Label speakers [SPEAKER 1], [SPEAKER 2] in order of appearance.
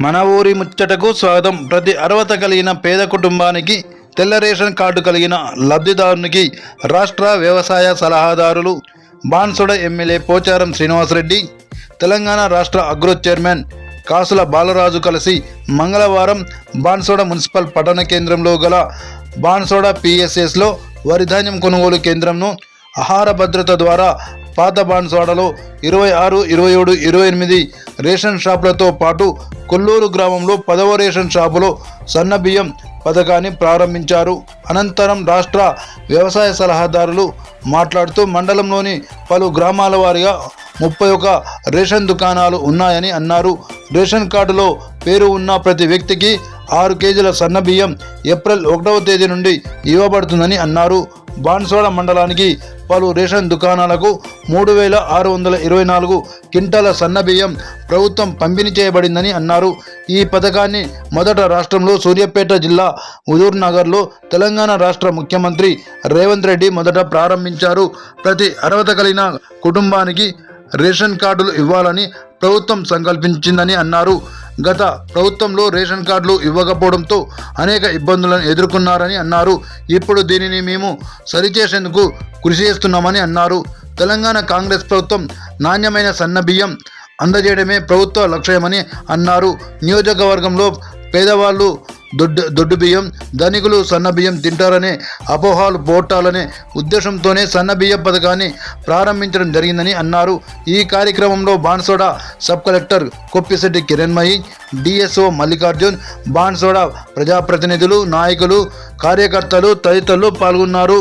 [SPEAKER 1] మన ఊరి ముచ్చటకు స్వాగతం. ప్రతి అర్హత కలిగిన పేద కుటుంబానికి తెల్ల రేషన్ కార్డు కలిగిన లబ్ధిదారునికి రాష్ట్ర వ్యవసాయ సలహాదారులు బాన్సుడ ఎమ్మెల్యే పోచారం శ్రీనివాసరెడ్డి తెలంగాణ రాష్ట్ర అగ్రో చైర్మన్ కాసుల బాలరాజు కలిసి మంగళవారం బాన్సోడ మున్సిపల్ పట్టణ కేంద్రంలో గల బాన్సోడ పిఎస్ఎస్లో వరిధాన్యం కొనుగోలు కేంద్రంను ఆహార భద్రత ద్వారా పాత బాన్సోడలో ఇరవై ఆరు ఇరవై ఏడు ఇరవై ఎనిమిది రేషన్ షాపులతో పాటు కొల్లూరు గ్రామంలో పదవ రేషన్ షాపులో సన్న బియ్యం పథకాన్ని ప్రారంభించారు. అనంతరం రాష్ట్ర వ్యవసాయ సలహాదారులు మాట్లాడుతూ మండలంలోని పలు గ్రామాల వారిగా ముప్పై ఒక రేషన్ దుకాణాలు ఉన్నాయని అన్నారు. రేషన్ కార్డులో పేరు ఉన్న ప్రతి వ్యక్తికి ఆరు కేజీల సన్న బియ్యం ఏప్రిల్ ఒకటవ తేదీ నుండి ఇవ్వబడుతుందని అన్నారు. బాన్సోడ మండలానికి పలు రేషన్ దుకాణాలకు మూడు వేల ఆరు వందల ఇరవై నాలుగు క్వింటాల సన్న బియ్యం ప్రభుత్వం పంపిణీ చేయబడిందని అన్నారు. ఈ పథకాన్ని మొదట రాష్ట్రంలో సూర్యాపేట జిల్లా హుజూర్ నగర్లో తెలంగాణ రాష్ట్ర ముఖ్యమంత్రి రేవంత్ రెడ్డి మొదట ప్రారంభించారు. ప్రతి అర్హత కలిగిన కుటుంబానికి రేషన్ కార్డులు ఇవ్వాలని ప్రభుత్వం సంకల్పించిందని అన్నారు. గత ప్రభుత్వంలో రేషన్ కార్డులు ఇవ్వకపోవడంతో అనేక ఇబ్బందులను ఎదుర్కొన్నారని అన్నారు. ఇప్పుడు దీనిని మేము సరిచేసేందుకు కృషి చేస్తున్నామని అన్నారు. తెలంగాణ కాంగ్రెస్ ప్రభుత్వం నాణ్యమైన సన్న బియ్యం అందజేయడమే ప్రభుత్వ లక్ష్యమని అన్నారు. నియోజకవర్గంలో పేదవాళ్ళు దొడ్డు దొడ్డు బియ్యం ధనికులు సన్న బియ్యం తింటారనే అపోహాలు పోటాలనే ఉద్దేశంతోనే సన్నబియ్యం పథకాన్ని ప్రారంభించడం జరిగిందని అన్నారు. ఈ కార్యక్రమంలో Banswada sub collector Koppisetti Kiranmayi DSO Mallikarjun Banswada ప్రజాప్రతినిధులు నాయకులు కార్యకర్తలు తదితరులు పాల్గొన్నారు.